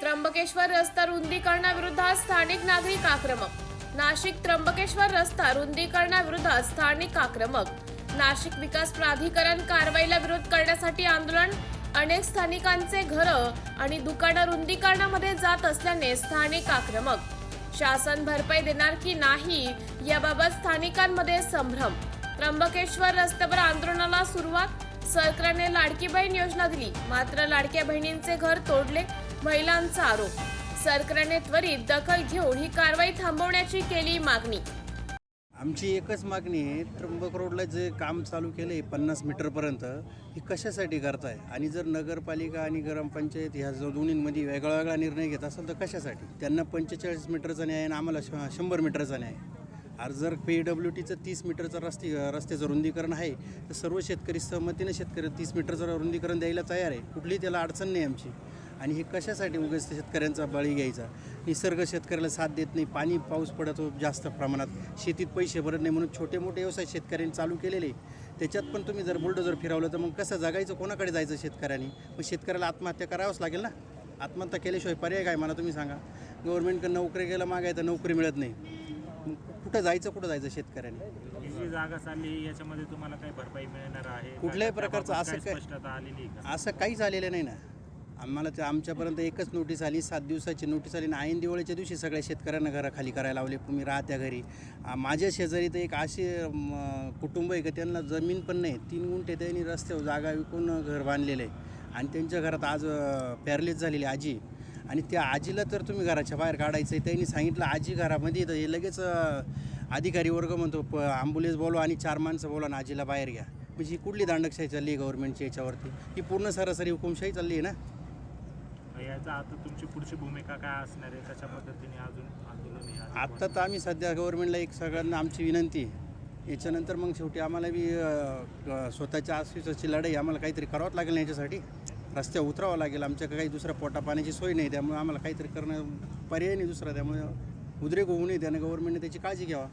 त्र्यंबकेश्वर रस्ता रुंदीकरणाविरोधात स्थानिक नागरिक आक्रमक. नाशिक त्र्यंबकेश्वर रस्ता रुंदीकरणाविरोधात स्थानिक आक्रमक. नाशिक विकास प्राधिकरण कारवाईला विरोध करण्यासाठी आंदोलन. अनेक स्थानिकांचे घरं आणि दुकानं रुंदीकरणामध्ये जात असल्याने स्थानिक आक्रमक. शासन भरपाई देणार की नाही याबाबत स्थानिकांमध्ये संभ्रम. त्र्यंबकेश्वर रस्त्यावर आंदोलनाला सुरुवात. सरकारने लाडकी बहीण योजना दिली. मात्र लाडक्या बहिणींचे घर तोडले. महिलांचा आरोप. सरकारने त्वरित दखल घेऊन ही कारवाई थांबवण्याची केली मागणी. आमची एकच मागणी आहे त्र्यंबक रोडला जे काम चालू केलं आहे पन्नास मीटरपर्यंत हे कशासाठी करताय? आणि जर नगरपालिका आणि ग्रामपंचायत ह्या जो दोन्हींमध्ये वेगळा वेगळा निर्णय घेत असेल तर कशासाठी? त्यांना पंचेचाळीस मीटरचा न्याय आणि आम्हाला श शंभर मीटरचा न्याय. आज जर पी डब्ल्यू टीचं तीस मीटरचं रस्ते रस्त्याचं रुंदीकरण आहे तर सर्व शेतकरी सहमतीनं शेतकरी तीस मीटरचं रुंदीकरण द्यायला तयार आहे. कुठली त्याला अडचण नाही आमची. आणि हे कशासाठी उगाच शेतकऱ्यांचा बळी घ्यायचा. निसर्ग शेतकऱ्याला साथ देत नाही. पाणी पाऊस पडतो जास्त प्रमाणात. शेतीत पैसे भरत नाही म्हणून छोटे मोठे व्यवसाय शेतकऱ्यांनी चालू केलेले. त्याच्यात पण तुम्ही जर बुलडोजर फिरवलं तर मग कसं जगायचं? कोणाकडे जायचं शेतकऱ्यांनी? मग शेतकऱ्याला आत्महत्या करावंच लागेल ना? आत्महत्या केल्याशिवाय पर्याय काय? मला तुम्ही सांगा. गव्हर्नमेंटकडे नोकरी गेलं मागाय तर नोकरी मिळत नाही. कुठं जायचं कुठं जायचं शेतकऱ्यांनी? ही जी जागा चालली? याच्यामध्ये तुम्हाला काही भरपाई मिळणार आहे? कुठल्याही प्रकारचं असं काही असं काहीच आलेलं नाही ना. आम्हाला तर आमच्यापर्यंत एकच नोटीस आली सात दिवसाची नोटीस आली आणि ऐन दिवाळीच्या दिवशी सगळ्या शेतकऱ्यांना घराखाली करायला लावले. तुम्ही राहत्या घरी. माझ्या शेजारी तर एक असे कुटुंब आहे का त्यांना जमीन पण नाही. तीन गुंठे त्यांनी रस्त्यावर जागा विकून घर बांधलेलं आहे. आणि त्यांच्या घरात आज पॅरलेस झालेली आजी. आणि त्या आजीला तर तुम्ही घराच्या बाहेर काढायचं आहे. त्यांनी सांगितलं आजी घरामध्ये तर हे लगेच अधिकारी वर्ग म्हणतो प ॲम्ब्युलन्स बोलवा आणि चार माणसं बोलवा आणि आजीला बाहेर घ्या. म्हणजे ही कुठली दांडकशाही चालली आहे गव्हर्मेंटची याच्यावरती? ही पूर्ण सरासरी हुकुमशाही चालली आहे ना? याचा आता तुमची पुढची भूमिका काय असणार आहे? कशा पद्धतीने अजून आंदोलन हे आत्ता तर आम्ही सध्या गव्हर्नमेंटला एक सगळ्यांना आमची विनंती आहे. याच्यानंतर मग शेवटी आम्हाला बी अ, स्वतःच्या आश्वासाची लढाई आम्हाला काहीतरी करावंच लागेल ना याच्यासाठी? रस्त्यावर उतरावं लागेल आमच्याकडे काही दुसऱ्या पोटा पाण्याची सोय नाही त्यामुळे आम्हाला काहीतरी करणं पर्याय नाही दुसरा त्यामुळे उद्रेक होऊ नये त्याने गव्हर्नमेंटने त्याची काळजी घ्यावा.